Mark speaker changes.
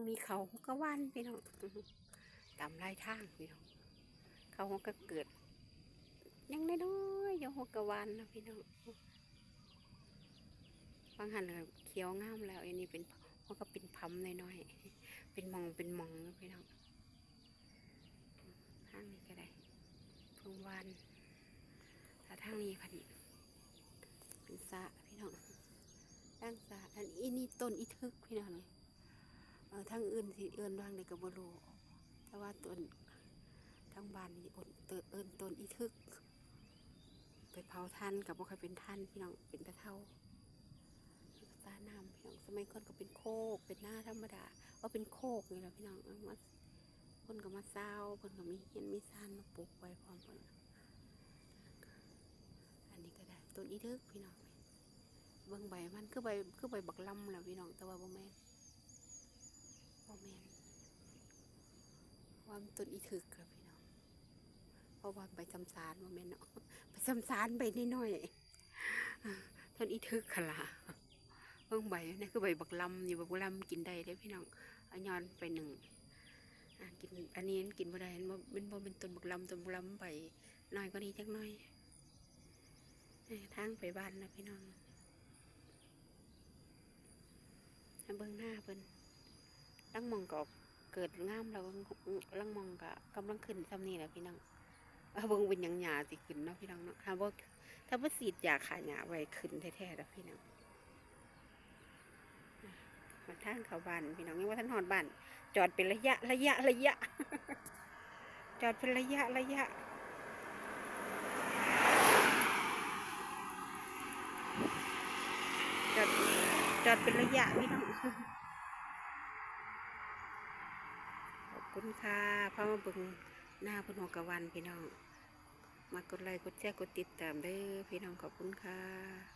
Speaker 1: งนี้เขาก็วันพี่น้องตามไล่ทางพี่น้องเขาก็เกิด ยังได้น้อยๆยังหกกวันนะพี่น้องบางหันเลยเขียวงามแล้วอันนี้เป็นมันก็เป็นพัมน้อยๆเป็นมองเป็นมองนะพี่น้องทางนี้ก็ได้เพิ่งวานถ้าทางนี้พันเป็นสะพี่น้องตั้งสะอันอีนี่ต้นอีทึกพี่น้องเลย ทางอื่นสิเอินวางในกระบรูแต่ว่าต้นทางบ้านนี่อิ้นเติเอินต้นอีทึก ไปเผาท่านกับบ่เคยเป็นท่านพี่น้องเป็นตะเท่าตาน้ำพี่น้องสมัยก่อนก็เป็นโคกเป็นหน้าธรรมดาว่าเป็นโคกนี่แหละพี่น้องมาคนก็มาเศร้าคนก็มีเห็นมีซานมาปลูกไว้พร้อมกันอันนี้ก็ได้ต้นอีทึกพี่น้องเบิ่งใบมันคือใบคือใบบักลำแหล้วพี่น้องแต่ว่าบ่แม่น บ่แม่นว่ามันต้นอีทึกครับพี่น้องเพราะว่าใบจำสารบ่แม่นเนาะไปซ้ำซานไปนิดหน่อยๆทนอีทึกขลาเพิ่งใบนี่คือใบบักลำอยู่บักลำกินได้เด้พี่น้องเอายอนไปหนึ่งอะกินอันนี้กินบ่ได้มันบ่เป็นบ่เป็นต้นบักลำต้นบักลำใบน้อยก็นี้จักหน่อยเอ้ยทางไปบ้านนะพี่น้องเบิ่งหน้าเพิ่น ลังมองก็เกิดงามแล้วลังมองก็กำลังขึ้นซ้ำนี่แหละพี่น้องเอาเบิ่งเป็นยังหยาสิขึ้นเนาะพี่น้องเนาะถ้าบ่ถ้าบ่สีดยาขาหยาไว้ขึ้นแท้ๆแล้วพี่น้องมาทางเขาบ้านพี่น้องยังว่าท่านฮอดบ้านจอดเป็นระยะระยะระยะ จอดเป็นระยะระยะจอดจอดเป็นระยะพี่น้อง คุณค่ะพามาบึงหน้าเพนหกวันพี่น้อง มากดไลค์กดแชร์กดติดตามเด้อพี่น้องขอบคุณค่ะ